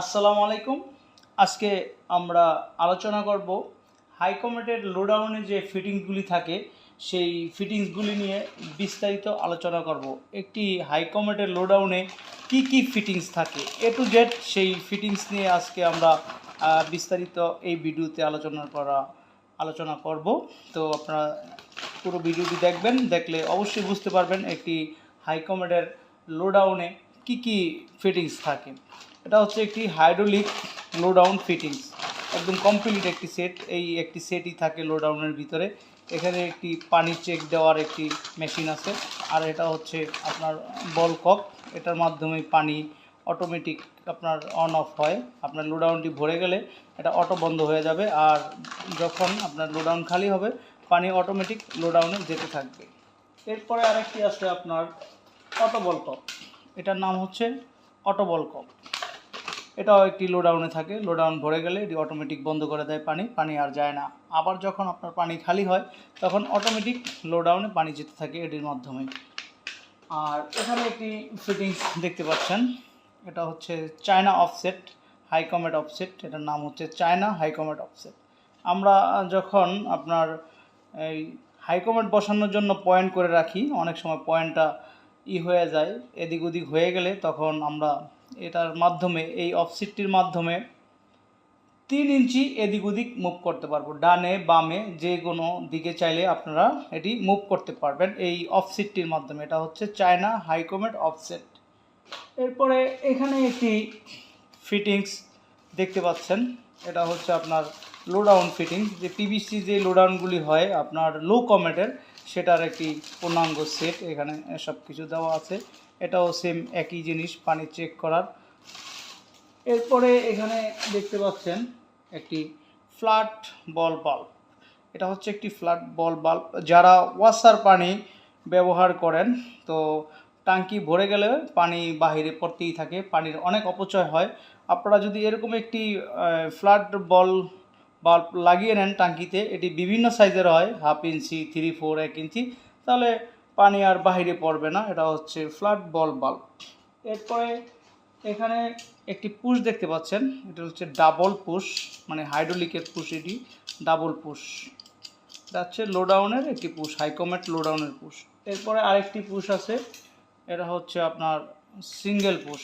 আসসালামু আলাইকুম। আজকে আমরা আলোচনা করব হাইকমেটের লোডাউনে যে ফিটিংসগুলি থাকে, সেই ফিটিংসগুলি নিয়ে বিস্তারিত আলোচনা করব। একটি হাই হাইকমেটের লোডাউনে কি কি ফিটিংস থাকে, এ টু জেড সেই ফিটিংস নিয়ে আজকে আমরা বিস্তারিত এই ভিডিওতে আলোচনা করা, আলোচনা করব। তো আপনারা পুরো ভিডিওটি দেখবেন, দেখলে অবশ্যই বুঝতে পারবেন একটি হাইকমেটের লোডাউনে কি কি ফিটিংস থাকে। এটা হচ্ছে একটি হাইড্রোলিক লোডাউন ফিটিংস একদম কমপ্লিট একটি সেট এই একটি সেটই থাকে লোডাউনের ভিতরে। এখানে একটি পানি চেক দেওয়ার একটি মেশিন আছে, আর এটা হচ্ছে আপনার বল কক এটার মাধ্যমে পানি অটোমেটিক আপনার অন অফ হয়। আপনার লোডাউনটি ভরে গেলে এটা অটো বন্ধ হয়ে যাবে, আর যখন আপনার লোডাউন খালি হবে, পানি অটোমেটিক লোডাউনে যেতে থাকবে। এরপরে আরেকটি আছে আপনার অটো বল কক এটার নাম হচ্ছে অটো বল কক এটাও একটি লোডাউনে থাকে। লোডাউন ভরে গেলে এটি অটোমেটিক বন্ধ করে দেয় পানি। পানি আর যায় না। আবার যখন আপনার পানি খালি হয়, তখন অটোমেটিক লোডাউনে পানি যেতে থাকে এটির মাধ্যমে। আর এখানে একটি ফিটিংস দেখতে পাচ্ছেন। এটা হচ্ছে চায়না অফসেট হাইকমেট অফসেট এটার নাম হচ্ছে চায়না হাইকমেট অফসেট আমরা যখন আপনার এই হাইকমেট বসানোর জন্য পয়েন্ট করে রাখি, অনেক সময় পয়েন্টটা ই হয়ে যায়, এদিক ওদিক হয়ে গেলে তখন আমরা এটার মাধ্যমে, এই অফসিটটির মাধ্যমে তিন ইঞ্চি এদিক ওদিক মুভ করতে পারব। ডানে, বামে, যে কোনো দিকে চাইলে আপনারা এটি মুভ করতে পারবেন। এই অফসিটটির মাধ্যমে, এটা হচ্ছে চায়না হাইকমেট অফসেট এরপরে এখানে একটি ফিটিংস দেখতে পাচ্ছেন। এটা হচ্ছে আপনার লোডাউন ফিটিংস যে পিভিসি যে লোডাউনগুলি হয়, আপনার লো কমেটের সেটার একটি পূর্ণাঙ্গ সেট এখানে সব কিছু দেওয়া আছে। এটাও সেম একই জিনিস, পানি চেক করার। এরপরে এখানে দেখতে পাচ্ছেন একটি ফ্ল্যাট বল বাল্ব এটা হচ্ছে একটি ফ্ল্যাট বল বাল্ব যারা ওয়াসার পানি ব্যবহার করেন, তো টাঙ্কি ভরে গেলে পানি বাহিরে পড়তেই থাকে, পানির অনেক অপচয় হয়। আপনারা যদি এরকম একটি ফ্ল্যাট বল বাল্ব লাগিয়ে নেন টাঙ্কিতে এটি বিভিন্ন সাইজের হয় হাফ ইঞ্চি থ্রি ফোর এক ইঞ্চি তাহলে পানি আর বাহিরে পড়বে না, এটা হচ্ছে ফ্ল্যাট বল বাল্ব। এরপরে এখানে একটি পুশ দেখতে পাচ্ছেন, এটা হচ্ছে ডাবল পুশ মানে হাইড্রোলিকের পুশ এটি, ডাবল পুশ। এটা হচ্ছে লোডাউনের একটি পুশ, হাইকমেট লোডাউনের পুশ। এরপরে আরেকটি পুশ আছে, এটা হচ্ছে আপনার সিঙ্গেল পুশ,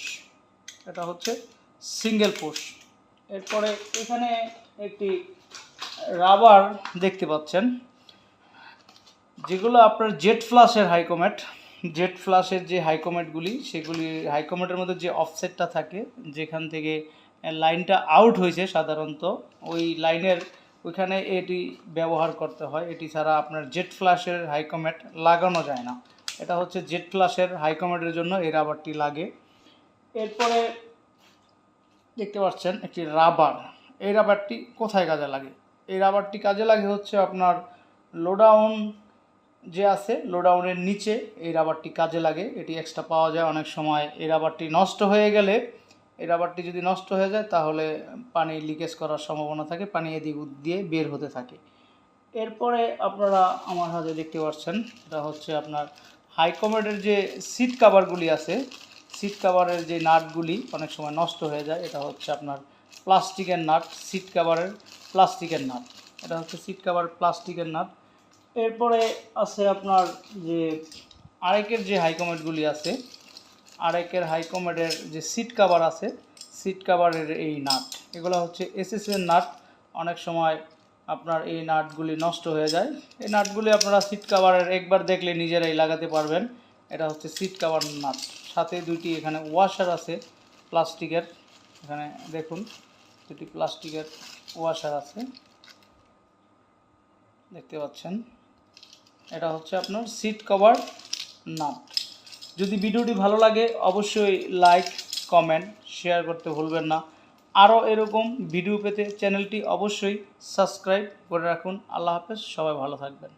এটা হচ্ছে সিঙ্গেল পুশ। এরপরে এখানে একটি রাবার দেখতে পাচ্ছেন যেগুলো আপনার জেট ফ্লাশের হাইকমেট জেট ফ্লাশের যে হাইকমেটগুলি সেগুলি হাইকমেটের মধ্যে যে অফসেটটা থাকে, যেখান থেকে লাইনটা আউট হয়েছে সাধারণত, ওই লাইনের ওইখানে এটি ব্যবহার করতে হয়। এটি ছাড়া আপনার জেট ফ্লাশের হাইকমেট লাগানো যায় না। এটা হচ্ছে জেট ফ্লাশের হাইকমেটের জন্য এই রাবারটি লাগে। এরপরে দেখতে পাচ্ছেন একটি রাবার এই রাবারটি কোথায় কাজে লাগে? এই রাবারটি কাজে লাগে হচ্ছে আপনার লোডাউন যে আছে লোডাউনের নিচে এই রাবারটি কাজে লাগে, এটি এক্সট্রা পাওয়া যায়। অনেক সময় এই রাবারটি নষ্ট হয়ে গেলে, এই রাবারটি যদি নষ্ট হয়ে যায়, তাহলে পানি লিকেজ করার সম্ভাবনা থাকে, পানি এদিক দিয়ে বের হতে থাকে। এরপরে আপনারা আমার হাতে দেখতে পাচ্ছেন, এটা হচ্ছে আপনার হাইকমেডের যে সিট কাভারগুলি আছে সিট কাভারের যে নাটগুলি অনেক সময় নষ্ট হয়ে যায়, এটা হচ্ছে আপনার প্লাস্টিকের নাট সিট কাভারের প্লাস্টিকের নাট এটা হচ্ছে সিট কাভার প্লাস্টিকের নাট এরপরে আছে আপনার যে আরেকের যে হাইকমেটগুলি আছে, আরেকের হাইকমেটের যে সিট কাভার আছে সিট কাভারের এই নাট, এগুলো হচ্ছে এসএসের নাট। অনেক সময় আপনার এই নাটগুলি নষ্ট হয়ে যায়। এই নাটগুলি আপনারা সিট কাভারের একবার দেখলে নিজেরাই লাগাতে পারবেন। এটা হচ্ছে সিট কাভার নাট। সাথে দুটি এখানে ওয়াশার আছে, প্লাস্টিকের। এখানে দেখুন, দুটি প্লাস্টিকের ওয়াশার আছে। দেখতে পাচ্ছেন? এটা হচ্ছে আপনার সিট কভার নাম যদি ভিডিওটি ভালো লাগে, অবশ্যই লাইক কমেন্ট শেয়ার করতে ভুলবেন না। আরও এরকম ভিডিও পেতে চ্যানেলটি অবশ্যই সাবস্ক্রাইব করে রাখুন। আল্লাহ হাফেজ, সবাই ভালো থাকবেন।